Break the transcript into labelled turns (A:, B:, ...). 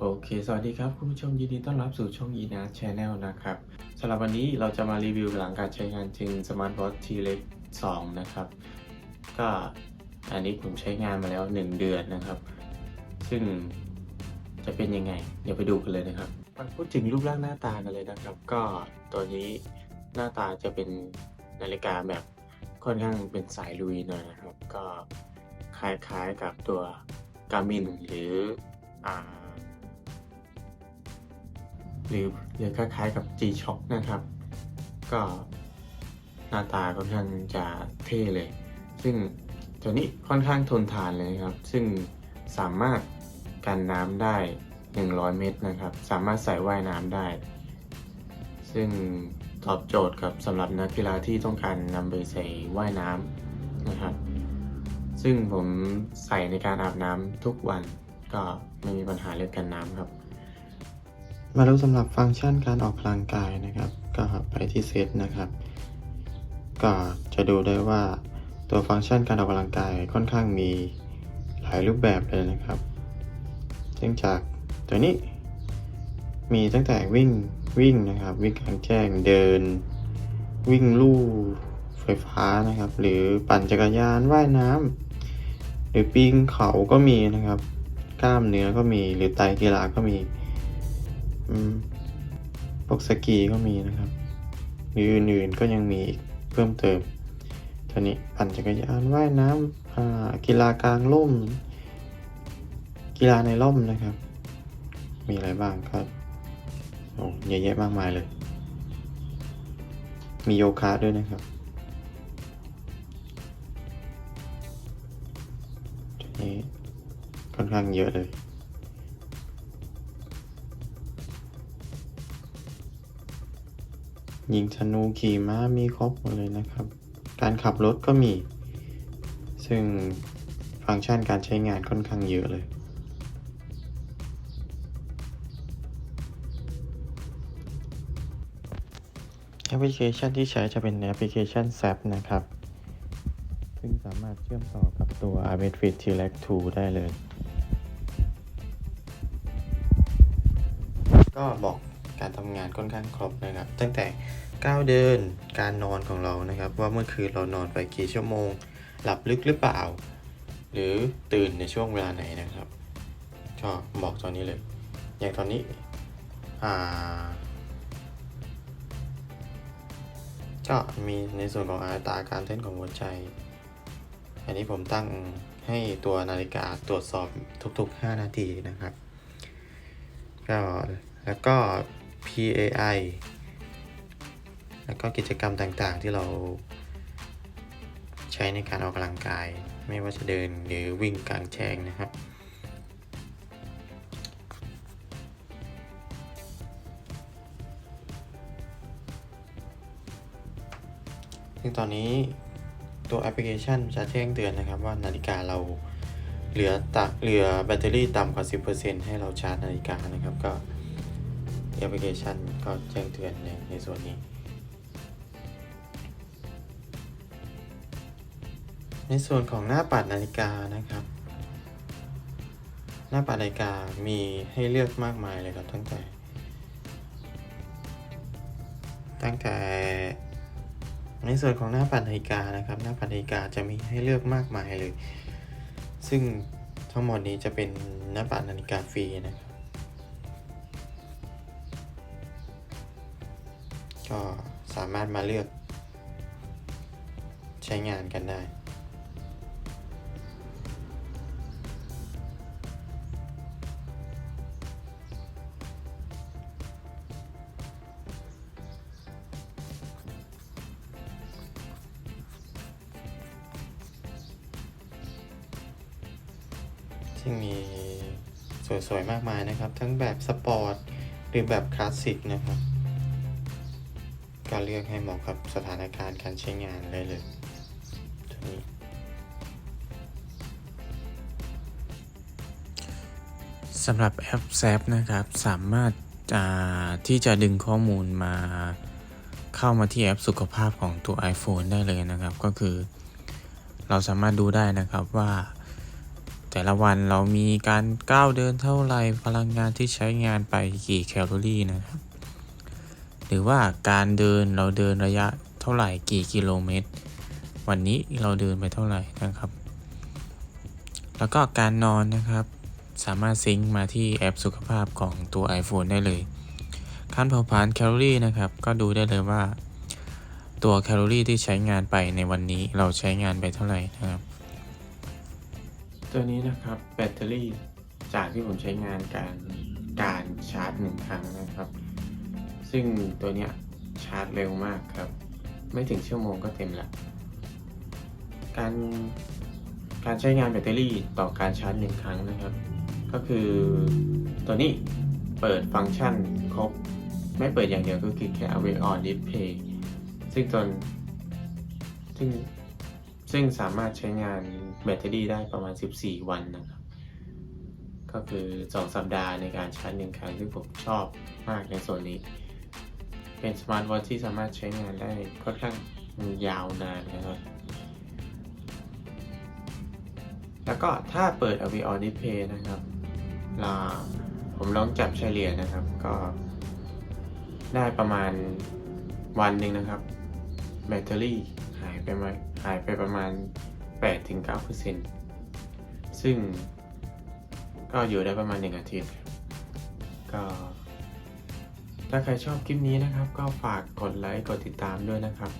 A: โอเค สวัสดีครับ คุณผู้ชมยินดีต้อนรับสู่ช่อง e n a r Channel นะครับสำหรับวันนี้เราจะมารีวิวหลังการใช้งานจริง Smart Watch T-Rex 2 นะครับ ก็อันนี้ผมใช้งานมาแล้ว 1 เดือนนะครับ ซึ่งจะเป็นยังไง เดี๋ยวไปดูกันเลยนะครับมาพูดถึงรูปร่างหน้าตากันเลยนะครับ ก็ตัวนี้หน้าตาจะเป็นนาฬิกาแบบค่อนข้างเป็นสายลุยหน่อยนะครับ ก็คล้ายๆกับตัว Garmin หรืออ่า หรือหรือคล้ายๆกับ G-Shock นะครับ ก็หน้าตาค่อนข้างจะเท่เลย ซึ่งตัวนี้ค่อนข้างทนทานเลยครับ ซึ่งสามารถกันน้ำได้ 100 เมตรนะครับ สามารถใส่ว่ายน้ำได้ ซึ่งตอบโจทย์กับสำหรับนักกีฬาที่ต้องการนำไปใส่ว่ายน้ำนะครับ ซึ่งผมใส่ในการอาบน้ำทุกวันก็ไม่มีปัญหาเรื่องกันน้ำครับ มาดูสำหรับฟังก์ชันการออกกำลังกายนะครับ ก็ไปที่เซตนะครับ ก็จะดูได้ว่าตัวฟังก์ชันการออกกำลังกายค่อนข้างมีหลายรูปแบบเลยนะครับเนื่องจากตัวนี้มีตั้งแต่วิ่งวิ่งนะครับ วิ่งกลางแจ้งเดิน วิ่งลู่ไฟฟ้านะครับ หรือปั่นจักรยานว่ายน้ำหรือปีนเขาก็มีนะครับ กล้ามเนื้อก็มีหรือไตกีฬาก็มี อืมพวกสกีก็มีนะครับ หรืออื่นๆก็ยังมีอีกเพิ่มเติมตัวนี้ปั่นจักรยานว่ายน้ำกีฬากลางร่ม กีฬาในร่มนะครับ มีอะไรบ้างก็โอ้เยอะแยะมากมายเลย มีโยคะด้วยนะครับนี้ค่อนข้างเยอะเลย ยิงธนูขี่ม้ามีครบหมดเลยนะครับ การขับรถก็มี ซึ่งฟังก์ชันการใช้งานค่อนข้างเยอะเลย แอปพลิเคชันที่ใช้จะเป็นแอปพลิเคชัน SAP นะครับ ซึ่งสามารถเชื่อมต่อกับตัว a m e t f i t T-Rex 2ได้เลย ก็บอกการทำงานค่อนข้างครบนะครับ ตั้งแต่ ก้าวเดิน การนอนของเรานะครับ ว่าเมื่อคืนเรานอนไปกี่ชั่วโมง หลับลึกหรือเปล่า หรือตื่นในช่วงเวลาไหนนะครับก็บอกตอนนี้เลย อย่างตอนนี้อ่าก็มีในส่วนของอัตราการเต้นของหัวใจ อันนี้ผมตั้งให้ตัวนาฬิกาตรวจสอบทุกๆ 5 นาทีนะครับ ก็แล้วก็ PAI แล้วก็กิจกรรมต่างๆที่เราใช้ในการออกกำลังกาย ไม่ว่าจะเดินหรือวิ่งกลางแจ้งนะครับ ซึ่งตอนนี้ตัวแอปพลิเคชันจะแจ้งเตือนนะครับว่านาฬิกาเราเหลือตะเหลือแบตเตอรี่ต่ำกว่า 10%ให้เราชาร์จนาฬิกานะครับก็แอปพลิเคชันก็แจ้งเตือนในในส่วนนี้ ในส่วนของหน้าปัดนาฬิกานะครับ หน้าปัดนาฬิกามีให้เลือกมากมายเลยครับตั้งแต่ ตั้งแต่ในส่วนของหน้าปัดนาฬิกานะครับ หน้าปัดนาฬิกาจะมีให้เลือกมากมายเลย ซึ่งทั้งหมดนี้จะเป็นหน้าปัดนาฬิกาฟรีนะครับก็สามารถมาเลือกใช้งานกันได้ ซึ่งมีสวยๆ มากมายนะครับ ทั้งแบบสปอร์ตหรือแบบคลาสสิกนะครับ ก็เลือกให้เหมาะกับสถานการณ์การใช้งานได้เลยตัวนี้สำหรับแอปแซฟนะครับ สามารถาที่จะดึงข้อมูลมาเข้ามาที่แอปสุขภาพของตัว iPhone ได้เลยนะครับ ก็คือ เราสามารถดูได้นะครับว่า
B: แต่ละวันเรามีการก้าวเดินเท่าไหร่พลังงานที่ใช้งานไปกี่แคลอรี่นะครับ หรือว่าการเดินเราเดินระยะเท่าไหร่กี่กิโลเมตร วันนี้เราเดินไปเท่าไหร่นะครับ แล้วก็การนอนนะครับ สามารถซิงค์มาที่แอปสุขภาพของตัว iPhone ได้เลยการเผาผลาญแคลอรี่นะครับ ก็ดูได้เลยว่า ตัวแคลอรี่ที่ใช้งานไปในวันนี้เราใช้งานไปเท่าไหร่นะครับ
A: ตัวนี้นะครับแบตเตอรี่จากที่ผมใช้งานการการชาร์จหนึ่งครั้งนะครับ ซึ่งตัวเนี้ยชาร์จเร็วมากครับ ไม่ถึงชั่วโมงก็เต็มละการการใช้งานแบตเตอรี่ต่อการชาร์จหนึ่งครั้งนะครับ ก็คือตัวนี้เปิดฟังก์ชันครบ ไม่เปิดอย่างเดียวก็คือแค่ Awake on Display ซึ่งตอนซึ่ง ซึ่งสามารถใช้งานแบตเตอรี่ได้ประมาณ 14 วันนะครับ ก็คือ 2 สัปดาห์ในการชาร์จหนึ่งครั้งซึ่งผมชอบมากในส่วนนี้ เป็นสมาร์ทวอทที่สามารถใช้งานได้ค่อนข้างยาวนานนะครับ แล้วก็ถ้าเปิด a v i o Display นะครับลาผมลองจับเฉลี่ยนะครับ ก็ได้ประมาณวันหนึ่งนะครับ แบตเตอรี่ หายไปมาหายไปประมาณ 8-9%ซึ่งก็อยู่ได้ประมาณ 1 อาทิตย์ ก็ ถ้าใครชอบคลิปนี้นะครับ ก็ฝากกดไลค์ กดติดตามด้วยนะครับ